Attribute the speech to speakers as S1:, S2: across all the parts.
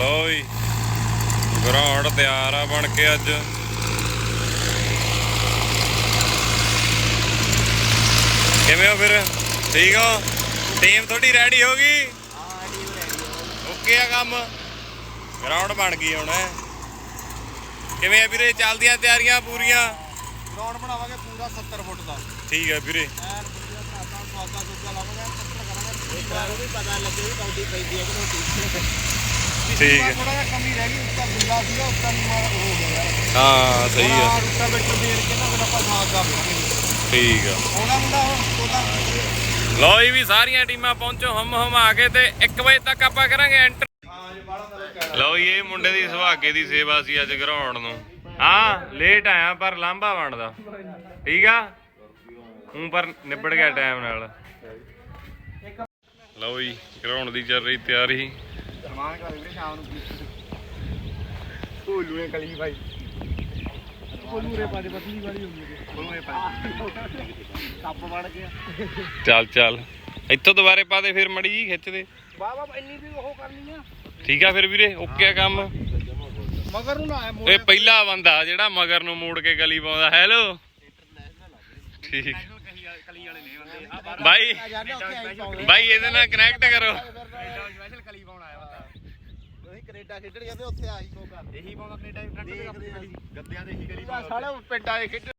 S1: ਲਓ ਵੀ ਗਰਾਊਂਡ ਤਿਆਰ ਆ ਬਣ ਕੇ ਅੱਜ। ਕਿਵੇਂ ਹੋ ਫਿਰ? ਠੀਕ ਹੋ? ਟੀਮ ਤੁਹਾਡੀ ਰੈਡੀ ਹੋ ਗਈ? ਓਕੇ ਆ ਕੰਮ। ਗਰਾਊਂਡ ਬਣ ਗਈ ਹੁਣ। ਕਿਵੇਂ ਆ ਵੀਰੇ? ਚੱਲਦੀਆਂ ਤਿਆਰੀਆਂ ਪੂਰੀਆਂ?
S2: ਗਰਾਊਂਡ ਬਣਾਵਾਂਗੇ ਪੂਰਾ 70 ਫੁੱਟ ਦਾ।
S1: ਠੀਕ ਆ ਵੀਰੇ।
S2: ਐਨ ਵਧੀਆ ਸਾਦਾ ਸਵਾਦਾ ਸੁੱਕਾ ਲਾਵਾਂਗੇ 70 ਕਰਾਂਗੇ। ਇੱਕ ਵਾਰ ਉਹ ਵੀ ਪਤਾ ਲੱਗੇ ਵੀ ਕੌਡੀ ਪੈਂਦੀ ਹੈ ਕਿ ਨਹੀਂ
S1: ਠੀਕ ਹੈ।
S2: ਥੋੜਾ ਜਿਹਾ ਕਮੀ ਰਹਿ ਗਈ ਉੱਤਾ ਬਿੰਦਾ ਸੀਗਾ ਉੱਤਾ ਨੂੰ ਮਾਰ ਹੋ ਗਿਆ ਯਾਰ।
S1: ਹਾਂ ਸਹੀ ਆ
S2: ਰੁੱਟਾ ਬੈਠਰ ਦੇਰ ਕੇ ਨਾ ਫਿਰ ਆਪਾਂ ਸਾਥ ਦਾ ਬਣਾਂਗੇ
S1: ਠੀਕ ਆ।
S2: ਮੁੰਡਾ ਹੁਣ
S1: ਲਓ ਜੀ ਵੀ ਸਾਰੀਆਂ ਟੀਮਾਂ ਪਹੁੰਚੋ ਹਮ ਹਮ ਆ ਕੇ ਤੇ 1 ਵਜੇ ਤੱਕ ਆਪਾਂ ਕਰਾਂਗੇ ਐਂਟਰ। ਲਓ ਇਹ ਮੁੰਡੇ ਦੀ ਸੁਹਾਗੇ ਦੀ ਸੇਵਾ ਸੀ ਅੱਜ ਗਰਾਊਂਡ ਨੂੰ। ਹਾਂ ਲੇਟ ਆਇਆ ਪਰ ਲਾਂਭਾ ਬਣਦਾ। ਠੀਕ ਆ? ਹੂੰ ਪਰ ਨਿਬੜ ਗਿਆ ਟਾਈਮ ਨਾਲ। ਲਓ ਜੀ ਗਰਾਊਂਡ ਦੀ ਚੱਲ ਰਹੀ ਤਿਆਰੀ।
S2: ਸਮਾਨ ਕਰ ਵੀਰੇ ਸ਼ਾਮ ਨੂੰ ਭੋਲੂ ਨੇ ਕਲੀ ਭਾਈ ਭੋਲੂ ਰੇ ਪਾਦੇ ਪਤਲੀ ਵਾਲੀ ਹੁੰਦੀ ਹੈ। ਭੋਲੂ ਰੇ ਪਾਦੇ ਕੱਪ ਬਣ ਗਿਆ।
S1: ਚੱਲ ਚੱਲ। ਇੱਥੋਂ ਦੁਬਾਰੇ ਪਾ ਦੇ ਫਿਰ ਮੜੀ ਜੀ ਖਿੱਚ ਦੇ।
S2: ਵਾਹ ਵਾਹ ਇੰਨੀ ਵੀ ਉਹ ਕਰਨੀ ਆ।
S1: ਠੀਕ ਆ ਫਿਰ ਵੀਰੇ ਓਕੇ ਆ ਕੰਮ।
S2: ਮਗਰ ਨੂੰ ਨਾ
S1: ਇਹ ਪਹਿਲਾ ਬੰਦਾ ਜਿਹੜਾ ਮਗਰ ਨੂੰ ਮੋੜ ਕੇ ਗਲੀ ਪਾਉਂਦਾ। ਹੈਲੋ ਠੀਕ।
S2: ਕਲੀ ਵਾਲੇ ਨਹੀਂ ਹੁੰਦੇ
S1: ਬਾਈ। ਬਾਈ ਇਹਦੇ ਨਾਲ ਕਨੈਕਟ ਕਰੋ
S2: ਸਪੈਸ਼ਲ ਕਲੀ ਪਾਉਣ ਆਇਆ ਬੰਦਾ ਤੁਸੀਂ ਕੈਨੇਡਾ ਖੇਡਣ ਜਾਂਦੇ ਉੱਥੇ ਆਈ ਕੋ ਕਰ ਇਹੀ ਪਾਉਂਦਾ ਕੈਨੇਡਾ ਦੀ ਫਰੰਟ ਗੱਦਿਆਂ ਦੇ ਇਹੀ ਕਲੀ ਪਾਉਂਦਾ ਸਾਲੇ ਪਿੰਡ ਆਏ ਖੇਡ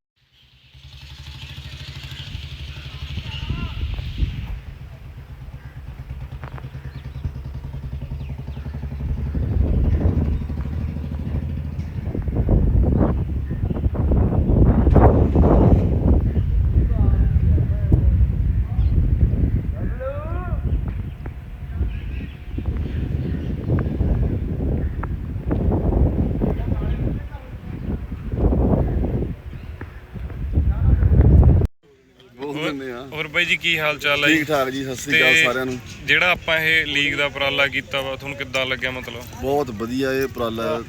S3: ਬਹੁਤ ਦਿੰਦੇ ਆ।
S1: ਹੋਰ ਬਾਈ ਜੀ ਕੀ ਹਾਲ ਚਾਲ ਹੈ
S3: ਠੀਕ ਠਾਕ ਜੀ ਸਤਿ ਸ੍ਰੀ ਅਕਾਲ ਸਾਰਿਆਂ ਨੂੰ।
S1: ਜਿਹੜਾ ਆਪਾਂ ਇਹ ਲੀਗ ਦਾ ਉਪਰਾਲਾ ਕੀਤਾ ਵਾ ਤੁਹਾਨੂੰ ਕਿੱਦਾਂ ਲੱਗਿਆ ਮਤਲਬ?
S3: ਬਹੁਤ ਵਧੀਆ ਇਹ ਉਪਰਾਲਾ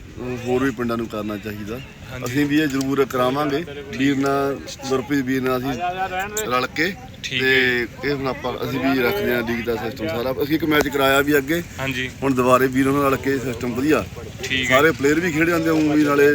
S3: ਹੋਰ ਵੀ ਪਿੰਡਾਂ ਨੂੰ ਕਰਨਾ ਚਾਹੀਦਾ। ਅਸੀਂ ਵੀ ਇਹ ਜ਼ਰੂਰ ਕਰਾਵਾਂਗੇ। ਵੀਰ ਨਾਲ ਗੁਰਪ੍ਰੀਤ ਵੀਰ ਨਾਲ ਅਸੀਂ ਰਲ ਕੇ ਤੇ ਇਹ ਹੁਣ ਆਪਾਂ ਅਸੀਂ ਵੀ ਰੱਖਦੇ ਹਾਂ ਲੀਗ ਦਾ ਸਿਸਟਮ ਸਾਰਾ। ਅਸੀਂ ਇੱਕ ਮੈਚ ਕਰਾਇਆ ਵੀ ਅੱਗੇ।
S1: ਹਾਂਜੀ।
S3: ਹੁਣ ਦੁਬਾਰੇ ਵੀਰਾਂ ਨਾਲ ਰਲ ਕੇ ਸਿਸਟਮ ਵਧੀਆ। ਸਾਰੇ ਪਲੇਅਰ ਵੀ ਖੇਡ ਜਾਂਦੇ ਉਹ ਵੀ ਨਾਲੇ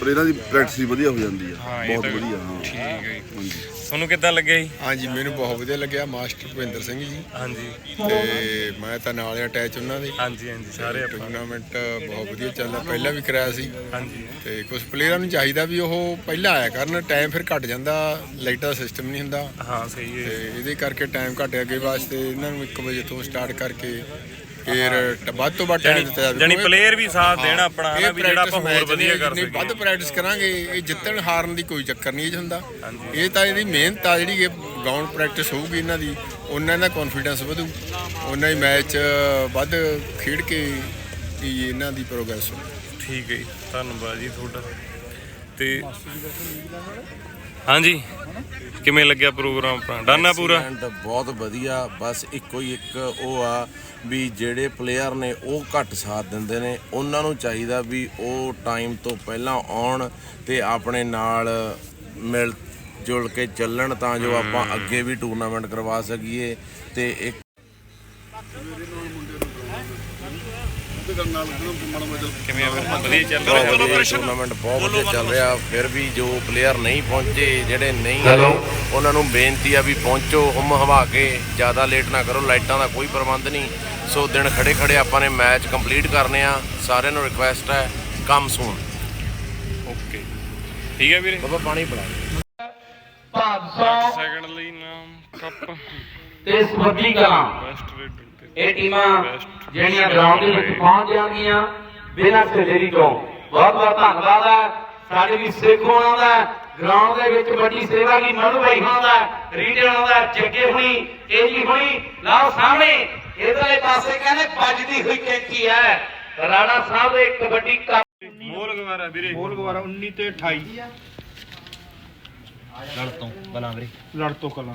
S3: ਪਲੇਅਰਾਂ ਦੀ ਪ੍ਰੈਕਟਿਸ ਵੀ ਵਧੀਆ ਹੋ ਜਾਂਦੀ ਆ ਬਹੁਤ ਵਧੀਆ ਹਾਂ।
S1: ਠੀਕ ਹੈ ਜੀ। ਤੁਹਾਨੂੰ ਕਿੱਦਾਂ ਲੱਗਿਆ ਜੀ?
S4: ਹਾਂਜੀ ਮੈਨੂੰ ਬਹੁਤ ਵਧੀਆ ਲੱਗਿਆ ਮਾਸਟਰ ਭੁਪਿੰਦਰ ਸਿੰਘ ਜੀ।
S1: ਹਾਂਜੀ।
S4: ਤੇ ਮੈਂ ਤਾਂ ਨਾਲ ਹੀ ਅਟੈਚ ਉਹਨਾਂ ਦੇ।
S1: ਹਾਂਜੀ ਹਾਂਜੀ ਸਾਰੇ ਆਪਾਂ।
S4: ਟੂਰਨਾਮੈਂਟ ਬਹੁਤ ਵਧੀਆ ਚੱਲਿਆ ਪਹਿਲਾਂ ਵੀ ਕਰਾਇਆ ਸੀ।
S1: ਹਾਂਜੀ।
S4: ਤੇ ਕੁਝ ਪਲੇਅਰਾਂ ਨੂੰ ਚਾਹੀਦਾ ਵੀ ਉਹ ਪਹਿਲਾਂ ਆਇਆ ਕਰਨ ਟਾਈਮ ਫਿਰ ਘਟ ਜਾਂਦਾ ਲਾਈਟਾਂ ਦਾ ਸਿਸਟਮ ਨਹੀਂ ਹੁੰਦਾ।
S1: ਹਾਂ ਸਹੀ
S4: ਤੇ
S1: ਹੈ
S4: ਇਹਦੇ ਕਰਕੇ ਟਾਈਮ ਘਟਿਆ ਅੱਗੇ ਵਾਸਤੇ ਇਹਨਾਂ ਨੂੰ 1 ਵਜੇ ਤੋਂ ਸਟਾਰਟ ਕਰਕੇ ਫਿਰ ਵੱਧ ਤੋਂ ਵੱਧ ਟਾਈਮ ਦਿੱਤਾ ਜਾਵੇ।
S1: ਜਾਨੀ ਪਲੇਅਰ ਵੀ ਸਾਥ ਦੇਣ ਆਪਣਾ ਵੀ ਜਿਹੜਾ ਆਪਾਂ ਹੋਰ ਵਧੀਆ ਕਰ
S4: ਜਿੰਨੀ ਵੱਧ
S1: ਸਕੀਏ।
S4: ਪ੍ਰੈਕਟਿਸ ਕਰਾਂਗੇ ਇਹ ਜਿੱਤਣ ਹਾਰਨ ਦੀ ਕੋਈ ਚੱਕਰ ਨਹੀਂ ਇਹ ਹੁੰਦਾ। ਇਹ ਤਾਂ ਇਹਦੀ ਮਿਹਨਤ ਆ ਜਿਹੜੀ ਇਹ ਗਰਾਊਂਡ ਪ੍ਰੈਕਟਿਸ ਹੋਊਗੀ ਇਹਨਾਂ ਦੀ ਉਹਨਾਂ ਦਾ ਕੌਨਫੀਡੈਂਸ ਵਧੂ। ਉਹਨਾਂ ਹੀ ਮੈਚ ਵੱਧ ਖੇਡ ਕੇ ਇਹਨਾਂ ਦੀ ਪ੍ਰੋਗਰੈਸ ਹੋਊ।
S1: ਠੀਕ ਹੈ ਧੰਨਵਾਦ ਜੀ ਤੁਹਾਡਾ। ਤੇ ਹਾਂਜੀ। ਕਿਵੇਂ ਲੱਗਿਆ ਪ੍ਰੋਗਰਾਮ ਆਪਣਾ? ਡਨ ਆ ਪੂਰਾ
S5: ਬਹੁਤ ਵਧੀਆ। ਬਸ ਇੱਕੋ ਹੀ ਇੱਕ ਉਹ ਆ ਵੀ ਜਿਹੜੇ ਪਲੇਅਰ ਨੇ ਉਹ ਘੱਟ ਸਾਥ ਦਿੰਦੇ ਨੇ। ਉਹਨਾਂ ਨੂੰ ਚਾਹੀਦਾ ਵੀ ਉਹ ਟਾਈਮ ਤੋਂ ਪਹਿਲਾਂ ਆਉਣ ਤੇ ਆਪਣੇ ਨਾਲ ਮਿਲ ਜੁਲ ਕੇ ਚੱਲਣ ਤਾਂ ਜੋ ਆਪਾਂ ਅੱਗੇ ਵੀ ਟੂਰਨਾਮੈਂਟ ਕਰਵਾ ਸਕੀਏ ਤੇ ਇੱਕ
S1: ਕਿਵੇਂ ਆ ਫਿਰ? ਵਧੀਆ ਚੱਲ ਰਿਹਾ
S5: ਟੂਰਨਾਮੈਂਟ ਬਹੁਤ ਵਧੀਆ ਚੱਲ ਰਿਹਾ। ਫਿਰ ਵੀ ਜੋ ਪਲੇਅਰ ਨਹੀਂ ਪਹੁੰਚੇ ਜਿਹੜੇ ਨਹੀਂ ਉਹਨਾਂ ਨੂੰ ਬੇਨਤੀ ਆ ਵੀ ਪਹੁੰਚੋ ਹਮ ਹਵਾ ਕੇ। ਜ਼ਿਆਦਾ ਲੇਟ ਨਾ ਕਰੋ ਲਾਈਟਾਂ ਦਾ ਕੋਈ ਪ੍ਰਬੰਧ ਨਹੀਂ। ਸੋ ਦਿਨ ਖੜੇ ਖੜੇ ਆਪਾਂ ਨੇ ਮੈਚ ਕੰਪਲੀਟ ਕਰਨੇ ਆ। ਸਾਰਿਆਂ ਨੂੰ ਰਿਕੁਐਸਟ ਹੈ ਕਮ ਸੂਨ
S1: ਓਕੇ ਠੀਕ ਹੈ ਵੀਰੇ।
S5: ਬਾਬਾ ਪਾਣੀ ਪਿਲਾ
S6: 500
S1: ਸੈਕੰਡ ਲਈ ਨਾਮ ਕੱਪ।
S6: ਤੇ ਸਬੱਦੀ ਕਲਾਂ। ਇਹ ਟੀਮਾਂ ਜਿਹੜੀਆਂ ਗਰਾਊਂਡ ਦੇ ਵਿੱਚ ਪਹੁੰਚ ਜਾਣਗੀਆਂ ਬਿਨਾਂ ਸੈਲਰੀ ਤੋਂ। ਬਹੁਤ ਬਹੁਤ ਧੰਨਵਾਦ ਹੈ। ਸਾਡੇ ਵੀ ਸਿੱਖ ਹੋਣਾ ਦਾ। ਗਰਾਊਂਡ ਦੇ ਵਿੱਚ ਵੱਡੀ ਸੇਵਾ ਕੀ ਮਨੂ ਭਾਈ ਹੋਣਾ ਦਾ ਰੀਡਰ ਹੋਣਾ ਦਾ ਜੱਗੇ ਹੁਣੀ ਇਹ ਜੀ ਹੁਣੀ ਲਾਓ ਸਾਹਮਣੇ। ਇਧਰਲੇ ਪਾਸੇ ਕਹਿੰਦੇ ਵੱਜਦੀ ਹੋਈ ਕੈਂਚੀ ਹੈ। ਰਾਣਾ ਸਾਹਿਬ ਦੇ ਕਬੱਡੀ ਕੱਪ
S1: ਮੋਲ ਗਵਾਰਾ ਵੀਰੇ।
S2: ਬੋਲ ਗਵਾਰਾ 19 ਤੇ 28
S7: ਲੜ ਤੋਂ ਬਲਾ ਵੀਰੇ।
S2: ਲੜ ਤੋਂ ਕਲਾ।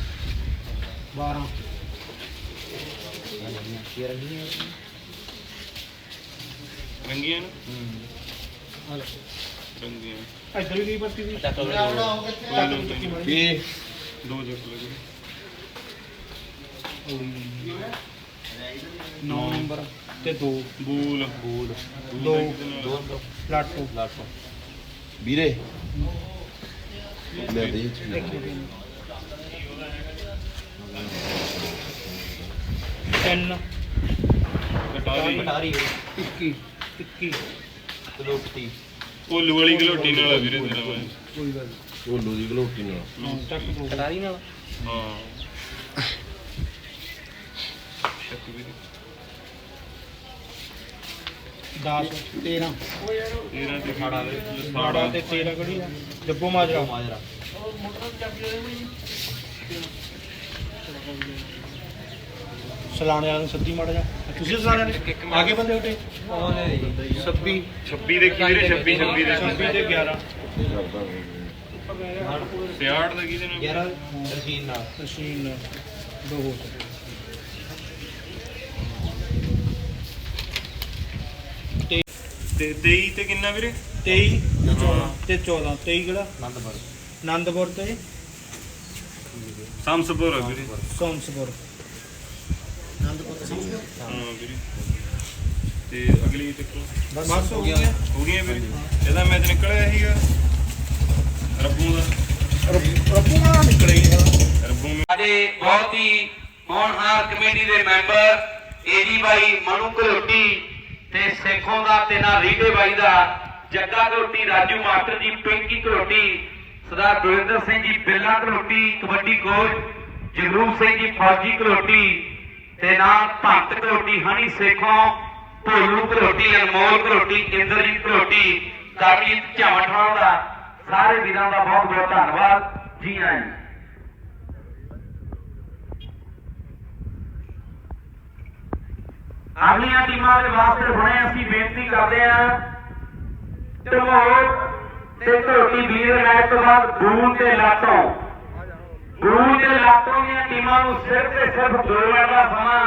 S2: 12
S1: ਰੰਗੀਆਂ ਨਾ? ਰੰਗੀਆਂ
S2: ਇੱਧਰ ਵੀ ਗਈ ਬੱਤੀ ਦੀ।
S1: ਇਹ। ਦੋ ਜੱਟ ਲੱਗੇ
S2: 9 ਨੰਬਰ ਤੇ 2
S1: ਬੂਲ। ਬੂਲ।
S2: 2 ਲਾਟੋ। ਲਾਟੋ।
S5: ਵੀਰੇ। ਲੈ ਦੇ
S2: ਤਿੰਨ।
S1: ਕਟਾਰੀ।
S7: ਕਟਾਰੀ।
S2: 21 21
S7: ਲੋਕਤੀ
S1: ਕੋਲੂ ਵਾਲੀ ਗਲੋਟੀ ਨਾਲ ਆ ਵੀਰੇ ਤੇਰਾ ਮੈਂ।
S2: ਕੋਈ ਗੱਲ
S5: ਢੋਲੂ ਦੀ ਗਲੋਟੀ ਨਾਲ।
S2: ਚੱਕ ਦੋ
S7: ਕਟਾਰੀ ਨਾਲ?
S1: ਹਾਂ। ਚੱਕ ਵੀਰੇ
S2: 10 13
S1: ਤੇਰਾ ਤੇ ਖਾੜਾ ਦੇ
S2: ਸਾੜਾ ਤੇ 13 ਕਿਹੜੀ ਜੱਬੋ ਮਾਜਰਾ।
S7: ਮਾਜਰਾ।
S2: ਸਲਾਣੇ ਵਾਲੇ ਨੂੰ ਸੱਦੀ ਮਾੜਾ ਜਾ ਤੁਸੀਂ ਸਲਾਣੇ ਵਾਲੇ? ਆਗੇ ਬੰਦੇ ਉਠੇ 26
S1: 26 ਦੇ ਕੀ ਵੀਰੇ? 26 26 ਦੇ।
S2: 26 ਤੇ 11
S1: ਸਿਆੜ ਦਾ ਕਿਹਦੇ ਨਾਲ
S7: 11 ਰਸ਼ੀਨ ਨਾਲ।
S2: ਮਸ਼ੀਨ ਦੋ ਹੋ ਸਕਦੇ
S1: ਤੇ 23 ਤੇ ਕਿੰਨਾ ਵੀਰੇ?
S2: 23 ਤੇ 14 ਤੇ 14 23 ਕਿਹੜਾ?
S7: ਆਨੰਦਪੁਰ
S2: ਆਨੰਦਪੁਰ ਤੇ
S1: ਸੰਸਪੁਰ ਆ ਵੀਰੇ
S2: ਸੋਮਸਪੁਰ
S1: ਹਾਂ ਵੀਰੇ ਤੇ ਅਗਲੀ ਤੇ
S2: ਬਸ ਹੋ ਗਿਆ
S1: ਹੋ ਗਈਆਂ ਵੀਰੇ ਇਹਦਾ ਮੈਚ ਨਿਕਲਿਆ ਸੀਗਾ ਰੱਬੂ ਦਾ।
S2: ਰੱਬੂ ਨਾਲ ਨਿਕਲੇ ਹੀ
S1: ਰੱਬੂ ਨੂੰ
S6: ਸਾਡੇ ਬਹੁਤ ਹੀ ਹੋਣਹਾਰ ਕਮੇਟੀ ਦੇ ਮੈਂਬਰ ਏਜੀ ਬਾਈ ਮਨੂ ਘਲੋਟੀ ਤੇ ਸੇਖੋਂ ਦਾ ਤੇ ਨਾ ਰੀਡੇ ਬਾਈ ਦਾ ਜੱਗਾ ਘਲੋਟੀ ਰਾਜੂ ਮਾਸਟਰ ਜੀ ਪਿੰਕੀ ਘਲੋਟੀ ਸਰਦਾਰ ਗੁਰਿੰਦਰ ਸਿੰਘ ਜੀ ਬਿੱਲਾ ਘਲੋਟੀ, ਕਬੱਡੀ ਕੋਚ, ਜਗਰੂਪ ਸਿੰਘ ਜੀ ਫੌਜੀ ਘਲੋਟੀ ਤੇ ਨਾ ਭੰਤ ਘਲੋਟੀ, ਹਣੀ ਸੇਖੋਂ, ਭੋਲੂ ਘਲੋਟੀ, ਅਨਮੋਲ ਘਲੋਟੀ, ਇੰਦਰਜੀਤ ਘਲੋਟੀ ਕਰਮਜੀਤ ਝਾਵਟਾਂ ਦਾ ਸਾਰੇ ਵੀਰਾਂ ਦਾ ਬਹੁਤ ਬਹੁਤ ਧੰਨਵਾਦ। ਜੀ ਆਇਆਂ ਜੀ। ਅਗਲੀਆਂ ਟੀਮਾਂ ਦੇ ਵਾਸਤੇ ਹੁਣੇ ਅਸੀਂ ਬੇਨਤੀ ਕਰਦੇ ਹਾਂ ਢਮੋਟ ਤੇ ਢੋਟੀ ਵੀਰ ਮੈਚ ਤੋਂ ਬਾਅਦ ਗੂਲ ਤੇ ਲਾਟੋਂ ਗੂਲ ਤੇ ਲਾਟੋਂ ਦੀਆਂ ਟੀਮਾਂ ਨੂੰ ਸਿਰਫ ਤੇ ਸਿਰਫ 2 ਮਿੰਟ ਦਾ ਸਮਾਂ।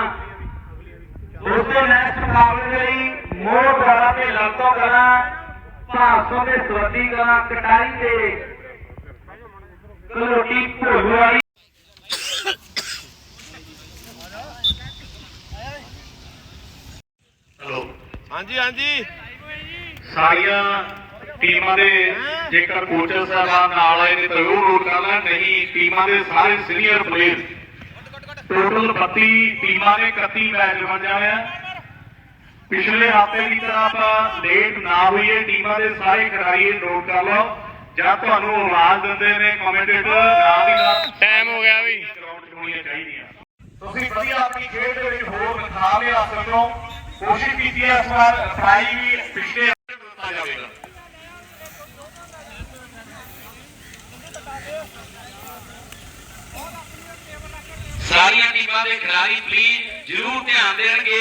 S6: ਉਸ ਨੈਕਸਟ ਮੁਕਾਬਲੇ ਦੇ ਲਈ ਮੋਹ ਵਾਲਾ ਤੇ ਲਾਟੋਂ ਕਰਾਂ ਭਾਸੋਂ ਤੇ ਸਵੱਦੀ ਕਰਾਂ ਕਟਾਈ ਤੇ ਕਲੋਟੀ ਭੋਲੂ ਵਾਲੀ।
S1: ਹਾਂਜੀ ਹਾਂਜੀ।
S6: ਸਾਰੀਆਂ ਟੀਮਾਂ ਦੇ ਜੇਕਰ ਕੋਚਰ ਸਾਹਿਬਾਨ ਨਾਲ ਆਏ ਨੇ ਤਾਂ ਉਹ ਨੋਟ ਕਰ ਲੈਣ ਨਹੀਂ ਟੀਮਾਂ ਦੇ ਸਾਰੇ ਸੀਨੀਅਰ ਪਲੇਅਰ ਟੋਟਲ 32 ਟੀਮਾਂ ਦੇ 31 ਮੈਚ ਬਣ ਜਾਣੇ ਆ। ਪਿਛਲੇ ਹਫ਼ਤੇ ਦੀ ਤਰ੍ਹਾਂ ਆਪਾਂ ਲੇਟ ਨਾ ਹੋਈਏ ਟੀਮਾਂ ਦੇ ਸਾਰੇ ਖਿਡਾਰੀ ਨੋਟ ਕਰ ਲਓ। ਜਾਂ ਤੁਹਾਨੂੰ ਆਵਾਜ਼ ਦਿੰਦੇ ਨੇ ਕਮੈਂਟੇਟਰ ਨਾਲ ਦੀ ਨਾਲ
S1: ਟਾਈਮ ਹੋ ਗਿਆ ਵੀ।
S6: ਗਰਾਊਂਡ 'ਚ ਹੋਣੀਆਂ ਚਾਹੀਦੀਆਂ। ਤੁਸੀਂ ਵਧੀਆ ਆਪਣੀ ਖੇਡ ਦੇ ਵਿੱਚ ਹੋਰ ਨਿਖਾਰ ਲਿਆ ਸਕੋ। ਕੋਸ਼ਿਸ਼ ਕੀਤੀ ਹੈ ਇਸ ਵਾਰ ਟਰਾਈ ਵੀ ਪਿਛਲੇ ਹਫ਼ਤੇ ਦਿੱਤਾ ਜਾਵੇਗਾ ਸਾਰੀਆਂ ਟੀਮਾਂ ਦੇ ਖਿਡਾਰੀ ਪਲੀਜ਼ ਜ਼ਰੂਰ ਧਿਆਨ ਦੇਣਗੇ।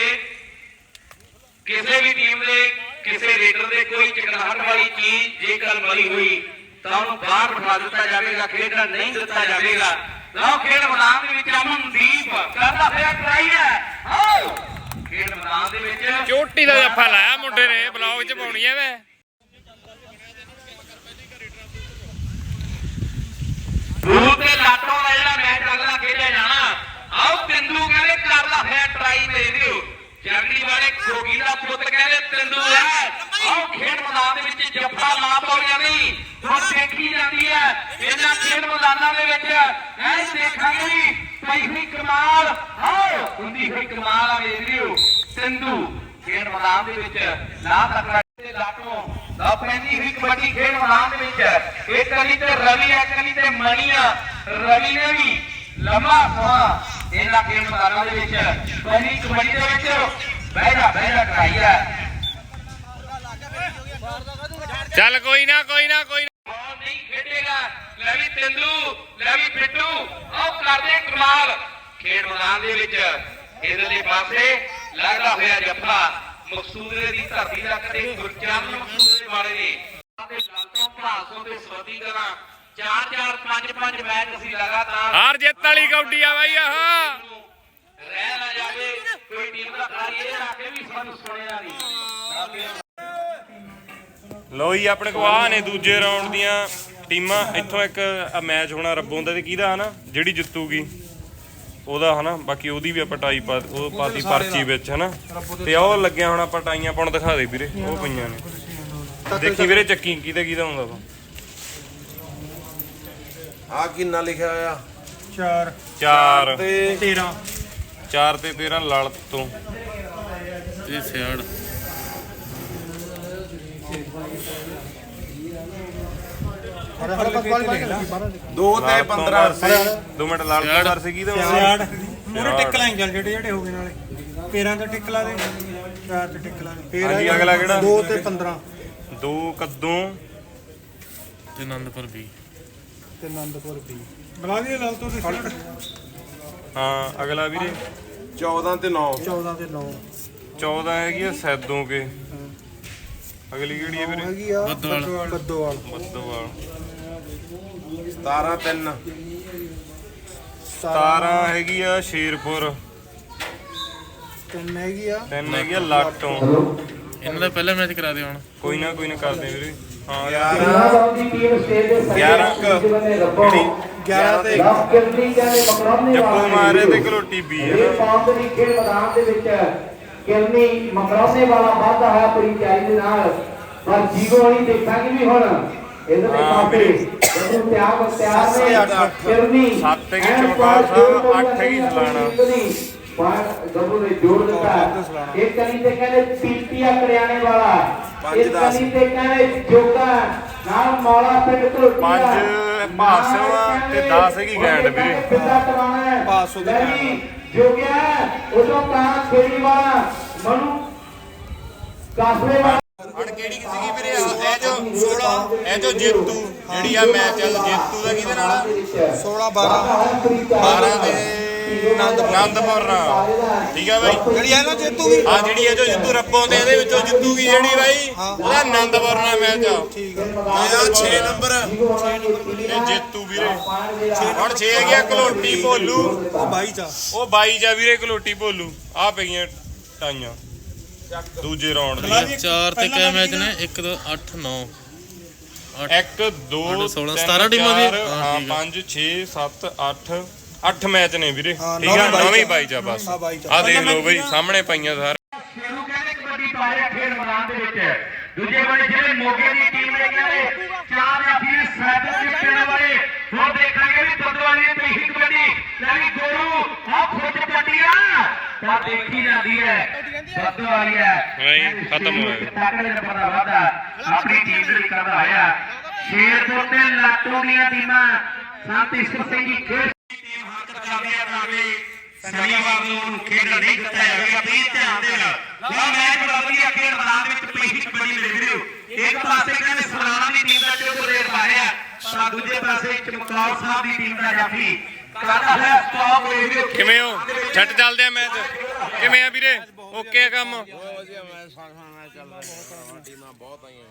S6: ਕਿਸੇ ਵੀ ਟੀਮ ਦੇ ਕਿਸੇ ਰੇਡਰ ਦੇ ਕੋਈ ਚਕਰਾਹਟ ਵਾਲੀ ਚੀਜ਼ ਜੇਕਰ ਮਰੀ ਹੋਈ ਤਾਂ ਉਹਨੂੰ ਬਾਹਰ ਬਿਠਾ ਦਿੱਤਾ ਜਾਵੇਗਾ ਖੇਡਣ ਨਹੀਂ ਦਿੱਤਾ ਜਾਵੇਗਾ। ਲਓ ਖੇਡ ਮੈਦਾਨ ਦੇ ਵਿੱਚ ਅਮਨਦੀਪ ਕਰਦਾ ਹੋਇਆ ਟਰਾਈ ਹੈ। ਆਓ! ਖੇਡ ਮੈਦਾਨ ਦੇ ਵਿੱਚ
S1: ਚੋਟੀ ਦਾ ਜੱਫਾ ਲਾਇਆ ਮੁੰਡੇ ਨੇ ਬਲੌਗ 'ਚ ਪਾਉਣੀ ਐ ਵੇ।
S6: ਦੂਰ ਤੇ ਲਾਟੋਂ ਦਾ ਜਿਹੜਾ ਮੈਚ ਅਗਲਾ ਖੇਡਿਆ ਜਾਣਾ। ਆਓ ਤਿੰਦੂ ਕਹਿੰਦੇ ਕਰਦਾ ਹੈ ਟਰਾਈ ਦੇ ਦਿਓ। ਜਗੜੀ ਵਾਲੇ ਖੋਗੀ ਦਾ ਪੁੱਤ ਕਹਿੰਦੇ ਤਿੰਦੂ ਹੈ ਆਓ ਖੇਡ ਮੈਦਾਨ ਦੇ ਵਿੱਚ ਜੱਫਾ ਨਾ ਪਾਉਣਿਆ ਨਹੀਂ ਹੁਣ ਦੇਖੀ ਜਾਂਦੀ ਹੈ, ਇਹਨਾਂ ਖੇਡ ਮੈਦਾਨਾਂ ਦੇ ਵਿੱਚ। ਐ ਦੇਖਾਂਗੇ ਵੀ ਪਈ ਹੋਈ ਕਮਾਲ। ਆਓ, ਹੁੰਦੀ ਹੋਈ ਕਮਾਲ ਆ, ਵੇਖ ਲਿਓ। ਤਿੰਦੂ ਖੇਡ ਮੈਦਾਨ ਦੇ ਵਿੱਚ। ਨਾ ਤਕੜਾ ਤੇ ਲਾਟੋਂ ਦਾ ਪੈਂਦੀ ਹੋਈ ਕਬੱਡੀ ਖੇਡ ਮੈਦਾਨ ਦੇ ਵਿੱਚ। ਇੱਕ ਕਲੀ ਤੇ ਰਵੀ ਇੱਕ ਕਲੀ ਤੇ ਮਣੀਆ ਰਵੀ ਨੇ ਵੀ ਲੰਮਾ ਸਮਾਂ ਇਹਨਾਂ ਖੇਡ ਮੈਦਾਨਾਂ ਦੇ ਵਿੱਚ। ਪਹਿਲੀ ਕਬੱਡੀ ਦੇ ਵਿੱਚ ਬਹਿ ਜਾ ਬਹਿ ਜਾ ਕਰਾਈ ਹੈ
S1: ਚੱਲ ਕੋਈ ਨਾ ਕੋਈ ਨਾ ਕੋਈ ਨਾ।
S6: ਬਾਲ ਨਹੀਂ ਖੇਡੇਗਾ? ਲਵੀ ਤੰਦੂ ਲਵੀ ਬਿੱਟੂ ਆਓ ਕਰਦੇ ਕਮਾਲ। ਖੇਡ ਮੈਦਾਨ ਦੇ ਵਿੱਚ ਇਧਰਲੇ ਪਾਸੇ ਲੱਗਦਾ ਹੋਇਆ ਜੱਫਾ। ਮਕਸੂਦਰੇ ਦੀ ਧਰਤੀ ਦਾ ਕਦੇ ਗੁਰਚਰਨ ਮਕਸੂਦਰੇ ਵਾਲੇ ਨੇ। ਤੇ ਲਾਲ ਭਾਸੋਂ ਤੇ ਸਵਤੀ ਕਰਾਂ। ਚਾਰ ਚਾਰ ਪੰਜ ਪੰਜ ਮੈਚ ਅਸੀਂ ਲਗਾਤਾਰ
S1: ਹਾਰ ਜਿੱਤ ਵਾਲੀ ਕੌਡੀ ਆ ਬਾਈ ਆਹ।
S6: ਰਹਿ ਨਾ ਜਾਵੇ ਕੋਈ ਟੀਮ ਦਾ ਖਿਡਾਰੀ ਇਹ ਆ ਕੇ ਵੀ ਸਾਨੂੰ ਸੁਣਿਆ ਨਹੀਂ।
S1: ਲੋ ਜੀ ਆਪਣੇ ਕੋ ਆ ਨੇ ਦੂਜੇ ਰਾਉਂਡ ਦੀਆਂ ਟੀਮਾਂ। ਇੱਥੋਂ ਇੱਕ ਮੈਚ ਹੋਣਾ ਰੱਬੋਂ ਦਾ ਤੇ ਕਿਹਦਾ ਹਨਾ? ਜਿਹੜੀ ਜਿੱਤੂਗੀ ਉਹਦਾ ਹਨਾ? ਬਾਕੀ ਉਹਦੀ ਵੀ ਆਪਾਂ ਟਾਈ ਪਾ ਉਹ ਪਾਤੀ ਪਰਚੀ ਵਿੱਚ ਹਨਾ? ਤੇ ਉਹ ਲੱਗਿਆ ਹੁਣ ਆਪਾਂ ਟਾਈਆਂ ਆਪਾਂ ਨੂੰ ਦਿਖਾ ਦੇ ਵੀਰੇ ਉਹ ਪਈਆਂ ਨੇ। ਦੇਖੀ ਵੀਰੇ ਚੱਕੀ ਕਿਹਦਾ ਕਿਹਦਾ ਹੁੰਦਾ ਵਾ?
S5: ਆ ਕਿੰਨਾ ਲਿਖਿਆ ਹੋਇਆ?
S1: 4
S5: ਤੇ
S1: 13 4 ਤੇ 13 ਲੜ ਤੋਂ।
S4: ਇਹ ਸਿਆੜ
S5: ਦੋ ਤੇ 15
S1: ਦੋ ਮਿੰਟ ਲੜ ਤੋਂ ਕਰ ਸੀ ਕਿਹਦਾ
S8: ਸਿਆੜ ਮੂਰੇ ਟਿਕ ਲਾਈ ਚੱਲ ਜਿਹੜੇ ਜਿਹੜੇ ਹੋ ਗਏ ਨਾਲੇ। ਪੇਰਾਂ ਤੇ ਟਿਕ ਲਾ ਦੇ। ਚਾਰ ਤੇ ਟਿਕ ਲਾ ਦੇ।
S1: ਹਾਂਜੀ ਅਗਲਾ ਕਿਹੜਾ?
S8: 2 ਤੇ 15
S1: ਦੋ ਕੱਦੋਂ।
S4: ਤੇ ਆਨੰਦਪੁਰ ਵੀ।
S8: ਤੇ ਆਨੰਦਪੁਰ ਵੀ ਬਣਾ ਦੀ ਲਾਲ ਤੋਂ
S1: ਹਾਂ ਅਗਲਾ ਵੀਰੇ।
S5: 14 ਤੇ 9
S8: 14 ਤੇ 9
S1: 14 ਹੈਗੀ ਆ ਸੈਦੋਂ ਕੇ। ਅਗਲੀ ਕਿਹੜੀ ਹੈ ਵੀਰੇ?
S8: ਹੈਗੀ ਆ ਬੱਦੋਵਾਲ। ਬੱਦੋਵਾਲ।
S1: ਮੱਦੋਵਾਲ
S5: 17 3
S1: 17 ਹੈਗੀ ਆ ਸ਼ੇਰਪੁਰ।
S8: ਤਿੰਨ ਹੈਗੀ ਆ।
S1: ਤਿੰਨ ਹੈਗੀ ਆ ਲਾਟੋਂ
S4: ਇਹਨਾਂ ਦਾ ਪਹਿਲਾ ਮੈਚ ਕਰਾ ਦਿਓ ਹੁਣ।
S1: ਕੋਈ ਨਾ ਕੋਈ ਨਾ ਕਰਦੇ ਵੀਰੇ। ਹਾਂ
S5: 11
S6: ਦੀ ਟੀਮ ਸਟੇਜ ਦੇ ਸਾਰੇ
S1: 11
S6: ਜਿਹਨੇ ਰੱਬੋ
S8: 11 ਤੇ
S6: ਦਸ ਕਿਰਨੀ ਕਹਿੰਦੇ ਮਕਰੋਨੇ
S1: ਜੱਪੂ ਮਾਰੇ ਤੇ ਘਲੋਟੀ ਬੀ ਹੈ
S6: ਇਹ
S1: ਨਾ
S6: ਦੀ ਖੇਡ ਮੈਦਾਨ ਦੇ ਵਿੱਚ ਕਿਰਨੀ ਮਕਰੋਨੇ ਵਾਲਾ ਵਾਧਾ ਹੈ ਪੂਰੀ ਚਾਈ ਦੇ ਨਾਲ ਪਰ ਜੀਗੋ ਵਾਲੀ ਦੇਖਾਂਗੇ ਵੀ ਹੁਣ ਇਧਰਲੇ ਪਾਸੇ ਜਦੋਂ ਤਿਆਗ ਤਿਆਰ ਨੇ ਕਿਰਨੀ
S1: ਸੱਤ ਹੈਗੀ ਚਮਕੌਰ ਸਾਹਿਬ, ਅੱਠ ਹੈਗੀ ਸਲਾਣਾ।
S6: ਪਰ ਗੱਬੂ ਨੇ ਜੋੜ ਦਿੱਤਾ ਇੱਕ ਕਲੀ ਤੇ ਕਹਿੰਦੇ ਪੀਪੀਆ ਕਰਿਆਣੇ ਵਾਲਾ
S5: ਪੰਜ
S6: ਇੱਕ
S5: ਦਸ।
S6: ਕਲੀ ਤੇ ਕਹਿੰਦੇ ਜੋਗਾ ਨਾਲ ਮੌਲਾ ਪਿੰਡ ਧਰੋਟੀ
S1: ਪੰਜ ਭਾਸਵਾ ਤੇ 10 ਹੈਗੀ ਗੈਂਡ ਵੀਰੇ।
S6: ਪਿੰਡਾ ਟਵਾਣਾ ਹੈ।
S8: ਪਾਸ ਹੋ ਗਈ
S6: ਲੈ ਵੀ ਜੋਗਿਆ ਉਦੋਂ ਤਾਂ ਖੇੜੀ ਵਾਲਾ ਮਨੂ ਕਾਸਲੇ ਵਾਲਾ।
S1: ਹਣ ਕਿਹੜੀ ਸੀਗੀ ਵੀਰੇ? ਇਹ ਜੋ 16 ਇਹ ਜੋ ਜੇਤੂ ਜਿਹੜੀ ਆ ਮੈਚ ਚੱਲ ਜੇਤੂ ਦਾ ਕਿਹਦੇ ਨਾਲ
S8: 16 12
S1: 12 ਦੇ ਆਨੰਦਪੁਰ। ਨਾਲ ਠੀਕ ਆ ਬਾਈ।
S8: ਜਿਹੜੀ ਆ ਨਾ ਜੇਤੂ ਵੀ।
S1: ਆ ਜਿਹੜੀ ਇਹ ਜੋ ਜਿੱਤੂ ਰੱਬੋਂ ਤੇ ਇਹਦੇ ਵਿੱਚੋਂ ਜਿੱਤੂਗੀ ਜਿਹੜੀ ਬਾਈ ਉਹਦਾ ਆਨੰਦਪੁਰ ਨਾਲ ਮੈਚ ਆ।
S8: ਠੀਕ ਹੈ
S5: ਇਹਦਾ 6 ਨੰਬਰ।
S1: ਇਹ ਜੇਤੂ ਵੀਰੇ। ਹੁਣ 6 ਗਿਆ ਕਲੋਟੀ ਭੋਲੂ।
S8: ਉਹ 22 ਚਾ
S1: ਉਹ ਬਾਈ ਜਾ ਵੀਰੇ ਕਲੋਟੀ ਭੋਲੂ। ਆ ਪਈਆਂ ਟਾਈਆਂ। ਦੂਜੇ ਰਾਉਂਡ ਦੀਆਂ
S4: ਚਾਰ ਤੇ ਕਿਆ ਮੈਚ ਨੇ? 1 2 8 9
S1: 1 2
S4: 16, 17 ਟੀਮਾਂ ਦੀ? ਹਾਂ,
S1: ਹਾਂ
S4: ਠੀਕ ਆ।
S1: 5 6 7 8 8 ਮੈਚ ਨੇ ਵੀਰੇ।
S8: ਹਾਂ,
S1: ਠੀਕ ਆ?
S8: ਨੌਵੀਂ ਬਾਈ
S1: ਨੌਵੀਂ
S8: ਚ।
S1: ਬਾਈ ਬਸ।
S8: ਹਾਂ, ਬਾਈ ਚ।
S1: ਆ ਦੇਖ ਲਓ ਬਈ ਸਾਹਮਣੇ ਪਈਆਂ ਸਾਰੇ
S6: ਸ਼ੇਰੂ ਕਹਿੰਦੇ ਕਬੱਡੀ ਪਾਇਆ ਖੇਡ ਮੈਦਾਨ ਦੇ ਵਿੱਚ। ਦੂਜੇ ਬੜੇ ਜਿਹੜੇ ਮੋਗੇ ਦੀ ਟੀਮ ਨੇ ਕਹਿੰਦੇ ਚਾਰ ਜਾਫੀ ਸੈਦਰ ਦੇ ਪਿੰਡ ਵਾਲੇ। ਹੁਣ ਦੇਖਾਂਗੇ ਵੀ ਬਦਵਾਲੀ ਦੀ ਤਰੀਕ ਕਬੱਡੀ ਲੈ ਵੀ ਗੋਰੂ ਆ ਖੁੱਦ ਪੱਟੀਆਂ ਤਾਂ ਦੇਖੀ ਜਾਂਦੀ ਹੈ। ਬਦਵਾਲੀ ਹੈ।
S1: ਨਹੀਂ, ਖਤਮ ਹੋ ਗਿਆ।
S6: ਤਕੜੇ ਨੰਬਰ ਦਾ ਵਾਧਾ ਆਪਣੀ ਟੀਮ ਦੇ ਲਈ ਕਰਦਾ ਆਇਆ। ਸ਼ੇਰਪੁਰ ਤੇ ਲਾਟੋ ਦੀਆਂ ਟੀਮਾਂ। ਸੰਤ ਸਿੰਘ ਜੀ ਖੇਡ ਟੀਮ ਹੱਕ ਕਰਦੀ ਹੈ ਬਰਾਬਰੀ ਸ਼ਨੀਵਾਰ ਨੂੰ ਉਹਨੂੰ ਖੇਡਣ ਨਹੀਂ ਦਿੱਤਾ ਜਾਵੇਗਾ ਪਲੀਜ਼ ਧਿਆਨ ਦੇ ਨਾਲ ਜੋ ਮੈਚ ਬਰਾਬਰੀ ਆ ਖੇਡ ਮੈਦਾਨ ਵਿੱਚ ਪਹਿਲੀ ਕਬੱਡੀ ਮਿਲ ਰਹੀ ਇੱਕ ਪਾਸੇ ਕਹਿੰਦੇ ਸਲਾਣਾ ਦੀ ਟੀਮ ਦਾ ਚੋਕ ਰੇਡ ਪਾ ਰਿਹਾ ਤਾਂ ਦੂਜੇ ਪਾਸੇ ਚਮਕੌਰ ਸਾਹਿਬ ਦੀ ਟੀਮ ਦਾ ਜਾਫੀ। ਕਰਦਾ ਹੈ ਸਟਾਪ ਰੇਡੀਓ
S1: ਕਿਵੇਂ ਹੋ? ਛੱਟ ਚੱਲਦੇ ਆ ਮੈਚ। ਕਿਵੇਂ ਆ ਵੀਰੇ? ਓਕੇ ਆ ਕੰਮ?
S5: ਵਧੀਆ ਮੈਚ ਸਾਖਾਂ ਮੈਚ ਚੱਲ ਰਿਹਾ। ਟੀਮਾਂ ਬਹੁਤ ਆਈਆਂ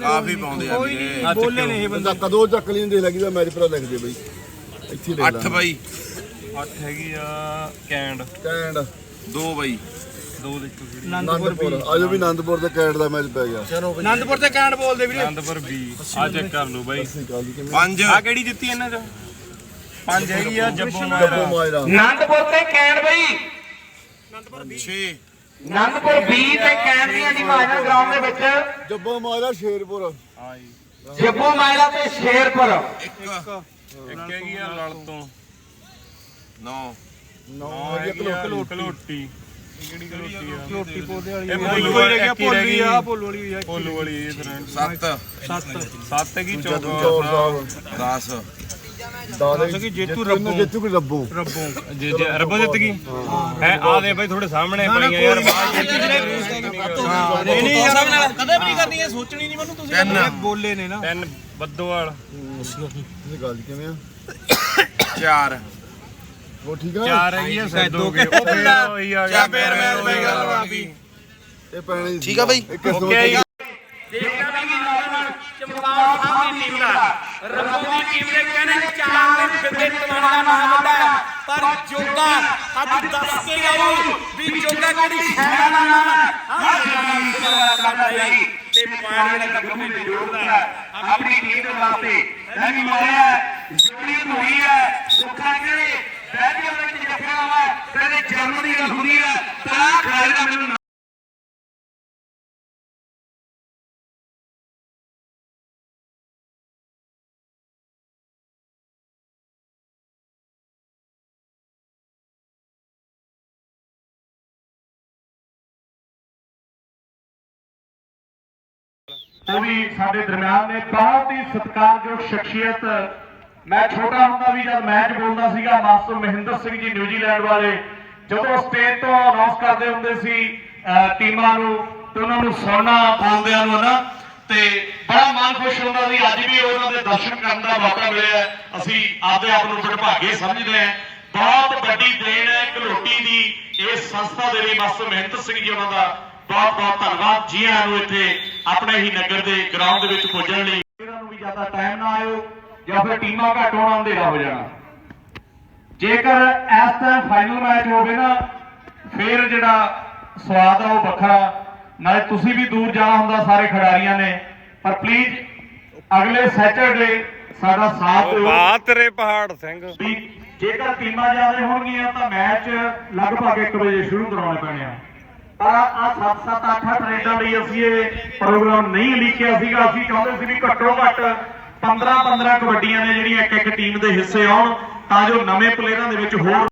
S5: ਕਾਫੀ ਪਾਉਂਦੇ ਆ ਵੀਰੇ।
S8: ਬੋਲੇ ਨੇ ਇਹ
S3: ਬੰਦਾ। ਕਦੋਂ ਚੱਕ ਲੈਂਦੇ ਲੱਗਦਾ ਮੈਚ ਪਰਾ ਲਿਖਦੇ ਬਈ। ਇੱਥੇ ਲੈ
S5: 8 ਬਾਈ।
S1: 8 ਹੈਗੀ ਆ ਕੈਂਡ।
S3: ਕੈਂਡ।
S5: 2 ਬਾਈ।
S1: ਦੋ ਦੇਖੋ ਵੀਰੇ
S8: ਆਨੰਦਪੁਰ
S3: ਆਨੰਦਪੁਰ ਆਜੋ ਵੀ ਆਨੰਦਪੁਰ ਤੇ ਕੈਂਡ ਦਾ ਮੈਚ ਪੈ ਗਿਆ।
S8: ਆਨੰਦਪੁਰ ਤੇ ਕੈਂਡ ਬੋਲਦੇ ਵੀਰੇ।
S1: ਆਨੰਦਪੁਰ ਬੀ ਆ ਚੈੱਕ ਕਰ ਲਓ ਬਾਈ।
S5: 5
S1: ਆ ਕਿਹੜੀ ਜਿੱਤੀ ਇਹਨਾਂ ਚ? ਪੰਜ ਹੈਗੀ ਆ ਜੱਬੋ
S3: ਮਾਇਰਾ।
S6: ਆਨੰਦਪੁਰ ਤੇ ਕੈਂਡ ਬਈ।
S5: 6
S6: ਆਨੰਦਪੁਰ ਬੀ ਤੇ ਕੈਂਡ ਦੀਆਂ ਟੀਮਾਂ ਇਹਨਾਂ ਗਰਾਊਂਡ ਦੇ ਵਿੱਚ
S3: ਜੱਬੋ ਮਾਇਰਾ ਸ਼ੇਰਪੁਰ।
S6: ਜੱਬੂ ਮਾਇਲਾ ਤੇ ਸ਼ੇਰਪੁਰ।
S5: 1
S1: ਇੱਕ ਹੈਗੀ ਆ ਲੜ ਤੋਂ।
S5: 9
S3: ਨੌ
S1: ਆ ਹੈਗੀ ਆ ਕਲੋਟੀ ਇਹ ਕਿਹੜੀ ਕਲੋਟੀ ਆ?
S8: ਰੋਟੀ ਪੋਦੇ ਵਾਲੀ
S1: ਇਹ
S8: ਕੋਈ
S1: ਭੋਲੂ
S8: ਰਹਿ ਗਿਆ
S1: ਇੱਕ ਗਈ।
S8: ਆ ਭੋਲੂ ਵਾਲੀ ਵੀ ਆ।
S1: ਭੋਲੂ ਵਾਲੀ ਇਹ ਤਰ੍ਹਾਂ
S5: 7
S8: ਸੱਤ।
S1: ਸੱਤ। ਹੈਗੀ
S3: ਚੌਰ
S1: ਚੌਕ
S3: ਸਾਹਿਬ।
S5: 10
S3: ਦਾਦੇ
S8: ਕਿ ਜੇਤੂ ਰੱਬੋਂ।
S3: ਜੇਤੂ ਕੀ ਰੱਬੋ।
S8: ਰੱਬੋਂ।
S1: ਜੇ ਜੇ ਰੱਬੋ ਜਿੱਤ ਗਈ। ਹੈ ਆ ਦੇ ਬਾਈ ਥੋੜੇ ਸਾਹਮਣੇ ਪਈਆਂ ਯਾਰ।
S8: ਨਹੀਂ। ਨਹੀਂ ਯਾਰ ਕਦੇ ਵੀ ਨਹੀਂ ਕਰਨੀ ਇਹ ਸੋਚਣੀ ਨਹੀਂ ਮੈਨੂੰ ਤੁਸੀਂ। ਬੋਲੇ ਨੇ ਨਾ।
S1: ਤਿੰਨ ਬੱਦੋਵਾਲ।
S3: ਇਹ ਗੱਲ ਕਿਵੇਂ ਆ?
S5: 4
S3: ਉਹ ਠੀਕ ਆ?
S1: ਚਾਰ ਹੈਗੀ ਆ ਸੈਦੋ ਕੇ। ਉਹ ਗਿਆ।
S5: ਜਾਂ ਫੇਰ ਪੈ ਗਿਆ
S8: ਲਵਾ ਵੀ
S3: ਇਹ ਪੈਣੇ
S2: ਠੀਕ ਆ ਬਾਈ?
S3: ਸੌ
S6: ਦੇਖਦਾ ਵੀ ਨਾਲ। ਚਮਕੌਰ ਸਾਹਿਬ ਦੀ ਟੀਮ ਦਾ ਰੰਗੋ ਦੀ ਟੀਮ ਦੇ ਕਹਿੰਦੇ ਚਾਰ ਦਿਨ ਫਿਰਦੇ ਟਿਮਾਣਾ ਦਾ ਨਾਮ ਹੁੰਦਾ ਪਰ ਜੋਗਾ ਅੱਜ ਦੱਸ ਕੇ ਜਾਊ ਵੀ ਜੋਗਾ ਕਿਹੜੀ ਸ਼ਹਿਰ ਦਾ ਨਾਮ ਆਹ ਕਰਦਾ ਹੈ ਤੇ ਪਾਣੀ ਦਾ ਗੱਭਰੂ ਵੀ ਜੋੜਦਾ ਆਪਣੀ ਟੀਮ ਦੇ ਵਾਸਤੇ ਨਹੀਂ ਮਾਰਿਆ ਜੁੜੀ ਹੋਈ ਹੈ। ਸੁੱਖਾ ਜਿਹੜੇ ਬੈਠੇ ਵਿੱਚ ਜੱਫਿਆ ਵਾ ਤੇਰੇ ਜਨਮ ਦੀ ਗੱਲ ਹੁੰਦੀ ਹੈ। ਤਾਂ ਖਿਡਾਰੀ ਦਾ ਮੈਨੂੰ
S9: ਉਹ ਵੀ ਸਾਡੇ ਦਰਮਿਆਨ ਨੇ ਬਹੁਤ ਹੀ ਸਤਿਕਾਰਯੋਗ ਸ਼ਖਸੀਅਤ। ਮੈਂ ਛੋਟਾ ਹੁੰਦਾ ਵੀ ਜਦ ਮੈਚ ਬੋਲਦਾ ਸੀਗਾ, ਮਾਸਟਰ ਮਹਿੰਦਰ ਸਿੰਘ ਜੀ ਨਿਊਜ਼ੀਲੈਂਡ ਵਾਲੇ, ਜਦੋਂ ਸਟੇਜ ਤੋਂ ਅਨਾਉਂਸ ਕਰਦੇ ਹੁੰਦੇ ਸੀ ਟੀਮਾਂ ਨੂੰ ਤੇ ਉਹਨਾਂ ਨੂੰ ਸੁਣਨਾ ਬੋਲਦਿਆਂ ਨੂੰ ਨਾ ਤੇ ਬੜਾ ਮਨ ਖੁਸ਼ ਹੁੰਦਾ ਸੀ। ਅੱਜ ਵੀ ਉਹਨਾਂ ਦੇ ਦਰਸ਼ਨ ਕਰਨ ਦਾ ਮੌਕਾ ਮਿਲਿਆ ਅਸੀਂ ਆਪਦੇ ਆਪ ਨੂੰ ਵਡਭਾਗੇ ਸਮਝਦੇ ਹਾਂ। ਬਹੁਤ ਵੱਡੀ ਦੇਣ ਹੈ। ਘਲੋਟੀ ਦੀ ਇਸ ਸੰਸਥਾ ਦੇ ਲਈ ਮਾਸਟਰ ਮਹਿੰਦਰ ਸਿੰਘ ਜੀ ਉਹਨਾਂ ਦਾ ਬਹੁਤ ਬਹੁਤ ਧੰਨਵਾਦ। ਜੀ ਆਇਆਂ ਨੂੰ ਇੱਥੇ ਆਪਣੇ ਹੀ ਨਗਰ ਦੇ ਗਰਾਊਂਡ ਦੇ ਵਿੱਚ ਪੁੱਜਣ ਲਈ। ਇਹਨਾਂ ਨੂੰ ਵੀ ਜ਼ਿਆਦਾ ਟਾਈਮ ਨਾ ਆਇਓ ਜਾਂ ਫਿਰ ਟੀਮਾਂ ਘੱਟ ਹੋਣਾ ਅੰਧੇਰਾ ਹੋ ਜਾਣਾ। ਜੇਕਰ ਇਸ ਟਾਈਮ ਫਾਈਨਲ ਮੈਚ ਹੋਵੇ ਨਾ ਫਿਰ ਜਿਹੜਾ ਸਵਾਦ ਆ ਉਹ ਵੱਖਰਾ। ਨਾਲੇ ਤੁਸੀਂ ਵੀ ਦੂਰ ਜਾਣਾ ਹੁੰਦਾ ਸਾਰੇ ਖਿਡਾਰੀਆਂ ਨੇ। ਪਰ ਪਲੀਜ਼ ਅਗਲੇ ਸੈਟਰਡੇ ਸਾਡਾ ਸਾਥ ਦਿਓ।
S1: ਵਾਹ ਤੇਰੇ ਪਹਾੜ ਸਿੰਘ।
S9: ਜੇਕਰ ਟੀਮਾਂ ਜ਼ਿਆਦਾ ਹੋਣਗੀਆਂ ਤਾਂ ਮੈਚ ਲਗਭਗ 1 ਵਜੇ ਸ਼ੁਰੂ ਕਰਾਉਣੇ ਪੈਣੇ ਆ। ਪਰ ਆ 7-7 8-8 ਰੇਡਾਂ ਲਈ ਅਸੀਂ ਇਹ ਪ੍ਰੋਗਰਾਮ ਨਹੀਂ ਲਿਖਿਆ ਸੀਗਾ। ਅਸੀਂ ਚਾਹੁੰਦੇ ਸੀ ਵੀ ਘੱਟੋ ਘੱਟ 15-15 ਕਬੱਡੀਆਂ ਨੇ ਜਿਹੜੀਆਂ ਇੱਕ ਇੱਕ ਟੀਮ ਦੇ ਹਿੱਸੇ ਆਉਣ ਤਾਂ ਜੋ ਨਵੇਂ ਪਲੇਅਰਾਂ ਦੇ ਵਿੱਚ ਹੋਰ